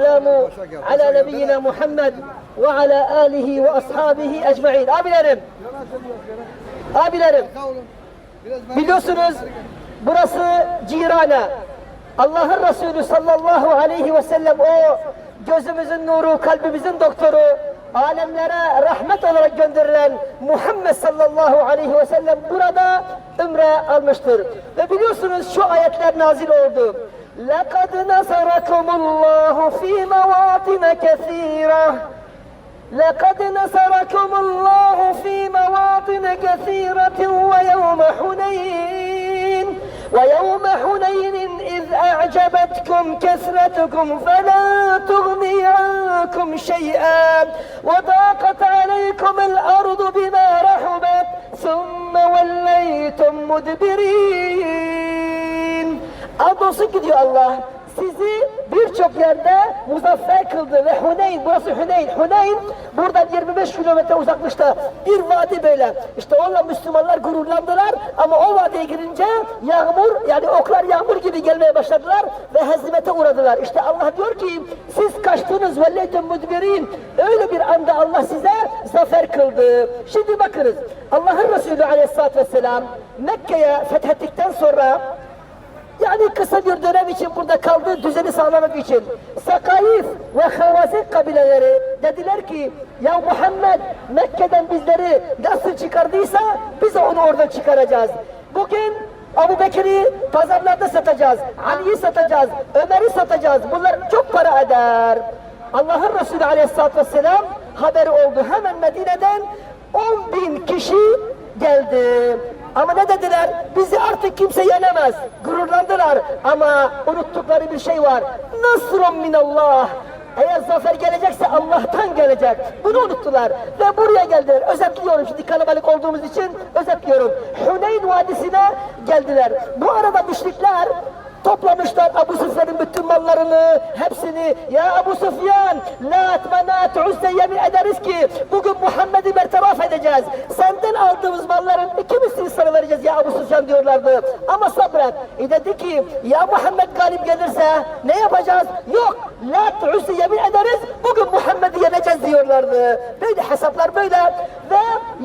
Selamu ala nebiyyina Muhammed ve ala alihi ve ashabihi ecma'in. Abilerim, abilerim biliyorsunuz burası Cirane. Allah'ın Resulü sallallahu aleyhi ve sellem o gözümüzün nuru, kalbimizin doktoru, alemlere rahmet olarak gönderilen Muhammed sallallahu aleyhi ve sellem burada ümre almıştır. Ve biliyorsunuz şu ayetler nazil oldu. لَقَدْ نَصَرَكُمُ اللّٰهُ ف۪ي مَوَاطِنَ كَثِيرًا لقد نصركم الله في مواطن كثيرة ويوم حنين. ويوم حنين إذ أعجبتكم كثرتكم فلا تغني عنكم شيئا. وضاقت عليكم الأرض بما رحبت ثم وليتم مدبرين. ki diyor Allah sizi birçok yerde muzaffer kıldı ve Huneyn, burası Huneyn. Huneyn buradan 25 kilometre uzaklıkta bir vadi böyle. İşte onunla Müslümanlar gururlandılar ama o vadiye girince yağmur yani oklar yağmur gibi gelmeye başladılar ve hezimete uğradılar. İşte Allah diyor ki siz kaçtınız velleytüm müdbirin. Öyle bir anda Allah size zafer kıldı. Şimdi bakınız Allah'ın Resulü aleyhissalatü vesselam Mekke'ye fethettikten sonra yani kısa bir dönem için burada kaldığı düzeni sağlamak için Sakayif ve Havazin kabileleri dediler ki ya Muhammed Mekke'den bizleri nasıl çıkardıysa biz onu oradan çıkaracağız. Bugün Abu Bekir'i pazarlarda satacağız, Ali'yi satacağız, Ömer'i satacağız. Bunlar çok para eder. Allah'ın Resulü Aleyhisselatü Vesselam haberi oldu. Hemen Medine'den 10 bin kişi geldi. Ama ne dediler? Bizi artık kimse yenemez. Gururlandılar. Ama unuttukları bir şey var. Nasrun minallah. Eğer zafer gelecekse Allah'tan gelecek. Bunu unuttular. Ve buraya geldiler. Özetliyorum şimdi kalabalık olduğumuz için özetliyorum. Huneyn Vadisi'ne geldiler. Bu arada müşrikler Toplamışlar Abu Süfyan'ın bütün mallarını, hepsini. Ya Abu Süfyan, Lat, Menat, Uzze yemin ederiz ki bugün Abu Süfyan diyorlardı. Ama sabret. E dedi ki ya Muhammed galip gelirse ne yapacağız? Yok, Lat, Uzze yemin ederiz bugün Muhammed'i yeneceğiz diyorlardı. Böyle hesaplar böyle ve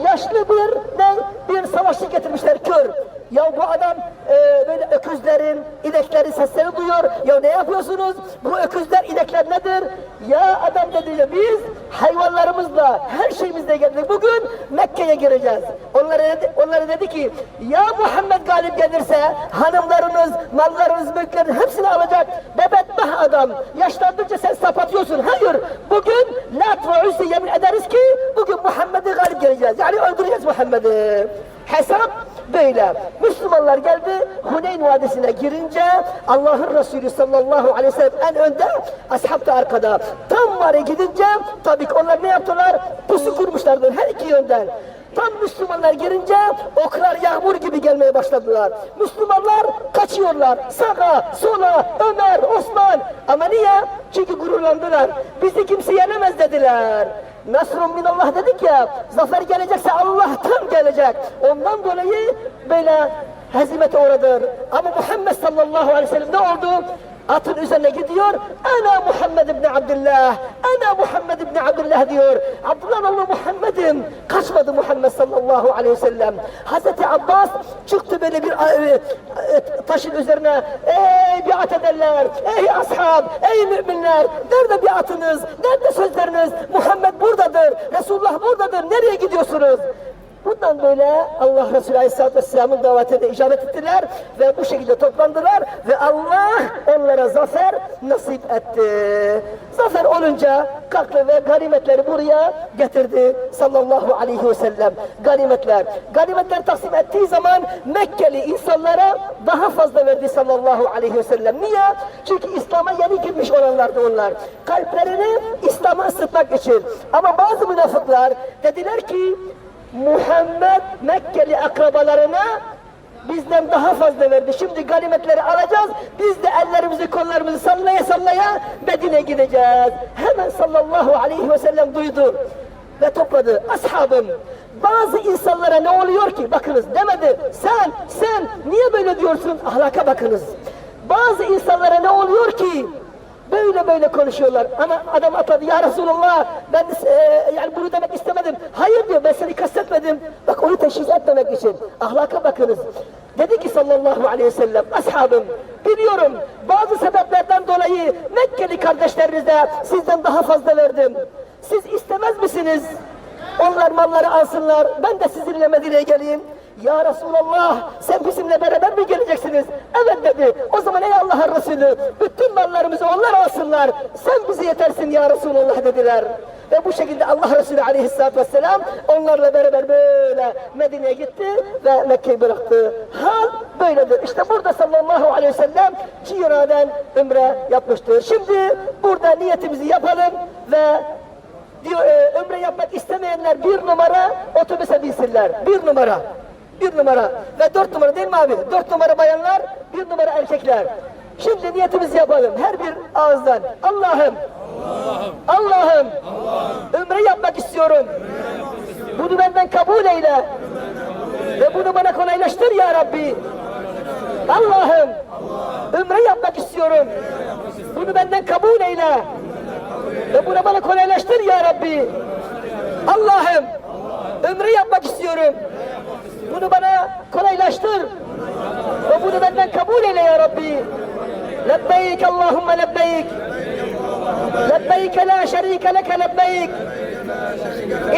yaşlı bir ne? Bir savaşçı getirmişler kör. Ya bu adam e, böyle öküzlerin, ineklerin sesleri duyuyor. Ya ne yapıyorsunuz? Bu öküzler, inekler nedir? Ya adam dedi biz hayvanlarımızla, her şeyimizle geldik. Bugün Mekke'ye gireceğiz. Onlara dedi, onlara dedi ki ya Muhammed galip gelirse hanımlarınız, mallarınız, mülkleriniz hepsini alacak. Bebetmeh adam. Yaşlandıkça sen sapatıyorsun. Hayır. Bugün Lat ve Uzzi yemin ederiz ki bugün Muhammed'i galip geleceğiz. Yani öldüreceğiz Muhammed'i. Hesap böyle. Müslümanlar geldi Huneyn Vadisi'ne girince Allah'ın Resulü sallallahu aleyhi ve sellem en önde, ashab da arkada. Tam var gidince tabii ki onlar ne yaptılar? Pusu kurmuşlardır her iki yönden. Tam Müslümanlar girince oklar yağmur gibi gelmeye başladılar. Müslümanlar kaçıyorlar. Sağa, sola, Ömer, Osman. Ama niye? Çünkü gururlandılar. Bizi kimse yenemez dediler. Nasrun minallah dedik ya, zafer gelecekse Allah'tan gelecek. Ondan dolayı böyle hezimete uğradır. Ama Muhammed sallallahu aleyhi ve sellem ne oldu? Atın üzerine gidiyor. Ana Muhammed ibn Abdullah. Ana Muhammed ibn Abdullah diyor. Abdullah oğlu Muhammed'im. Kaçmadı Muhammed sallallahu aleyhi ve sellem. Hazreti Abbas çıktı böyle bir e, e, taşın üzerine. Ey biat ederler. Ey ashab. Ey müminler. Nerede biatınız? Nerede sözleriniz? Muhammed buradadır. Resulullah buradadır. Nereye gidiyorsunuz? Bundan böyle Allah Resulü Aleyhisselatü Vesselam'ın davetine icabet ettiler ve bu şekilde toplandılar ve Allah onlara zafer nasip etti. Zafer olunca kalktı ve ganimetleri buraya getirdi sallallahu aleyhi ve sellem. Ganimetler. Ganimetler taksim ettiği zaman Mekkeli insanlara daha fazla verdi sallallahu aleyhi ve sellem. Niye? Çünkü İslam'a yeni girmiş olanlardı onlar. Kalplerini İslam'a ısıtmak için. Ama bazı münafıklar dediler ki Muhammed Mekkeli akrabalarına bizden daha fazla verdi. Şimdi ganimetleri alacağız. Biz de ellerimizi kollarımızı sallaya sallaya Medine'ye gideceğiz. Hemen sallallahu aleyhi ve sellem duydu ve topladı. Ashabım bazı insanlara ne oluyor ki? Bakınız demedi. Sen, sen niye böyle diyorsun? Ahlaka bakınız. Bazı insanlara ne oluyor ki? Böyle böyle konuşuyorlar. Ama adam atladı ya Resulallah ben e, yani bunu demek istemedim. Hayır diyor ben seni kastetmedim. Bak onu teşhis etmemek için. Ahlaka bakınız. Dedi ki sallallahu aleyhi ve sellem ashabım biliyorum bazı sebeplerden dolayı Mekkeli kardeşlerinize sizden daha fazla verdim. Siz istemez misiniz? Onlar malları alsınlar. Ben de sizinle Medine'ye geleyim. Ya Resulallah sen bizimle beraber mi geleceksiniz? Evet dedi. O zaman ey Allah'ın Resulü bütün mallarımızı onlar alsınlar. Sen bizi yetersin ya Resulallah dediler. Ve bu şekilde Allah Resulü aleyhissalatü vesselam onlarla beraber böyle Medine'ye gitti ve Mekke'yi bıraktı. Hal böyledir. İşte burada sallallahu aleyhi ve sellem Ciraden Ümre yapmıştır. Şimdi burada niyetimizi yapalım ve diyor e, yapmak istemeyenler bir numara otobüse binsinler. Bir numara. Bir numara. Ve dört numara değil mi abi? Dört numara bayanlar, bir numara erkekler. Şimdi niyetimizi yapalım. Her bir ağızdan. Allah'ım. Allah'ım. Ömre yapmak istiyorum. Bunu benden kabul eyle. Ve bunu bana kolaylaştır ya Rabbi. Allah'ım. Ömre yapmak istiyorum. Bunu benden kabul eyle. Ve bunu bana kolaylaştır ya Rabbi. Allah'ım ediyorum. Bunu bana kolaylaştır. Ve bunu benden kabul eyle ya Rabbi. Lebbeyk Allahümme lebbeyk. لبيك لا شريك لك لبيك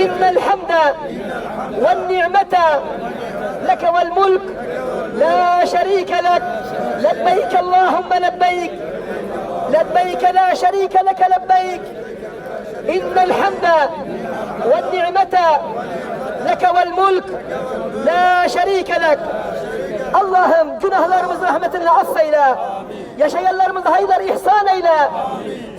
إن الحمد والنعمة لك والملك لا شريك لك لبيك اللهم لبيك لبيك لا شريك لك لبيك إن الحمد والنعمة leke vel mulk la şerike lek Allah'ım günahlarımızı rahmetinle affeyle. Yaşayanlarımızı hayırlar ihsan eyle.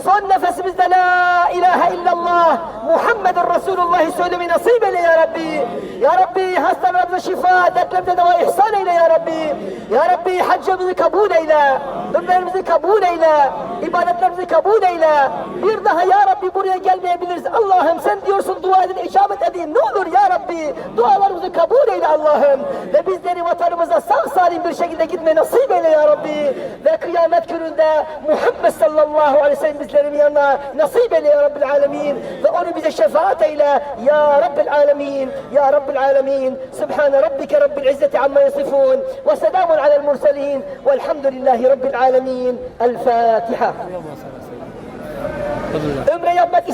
Son nefesimizde la ilahe illallah Muhammedun Resulullah söylemeyi nasip eyle ya Rabbi. Ya Rabbi hastalarımıza şifa dertlerimize deva ihsan eyle ya Rabbi. Ya Rabbi haccımızı kabul eyle. Ömrümüzü kabul eyle. İbadetlerimizi kabul eyle. Bir daha ya Rabbi buraya gelmeyebiliriz. Allah'ım sen diyorsun dua edin icabet edeyim. Ne olur ya Rabbi dualarımızı kabul eyle Allah'ım. Ve bizleri vatanımıza sağ salim bir şekilde gitme nasip eyle ya Rabbi. Ve kıyamet gününde Muhammed sallallahu aleyhi ve sellem bizlerin yanına nasip eyle ya Rabbil alemin. Ve onu bize şefaat eyle ya Rabbil alemin. Ya Rabbil alemin. Subhane rabbike rabbil izzeti amma yasifun. Ve selamun alel murselin. Velhamdülillahi rabbil alemin. El Fatiha. Ömre yapmak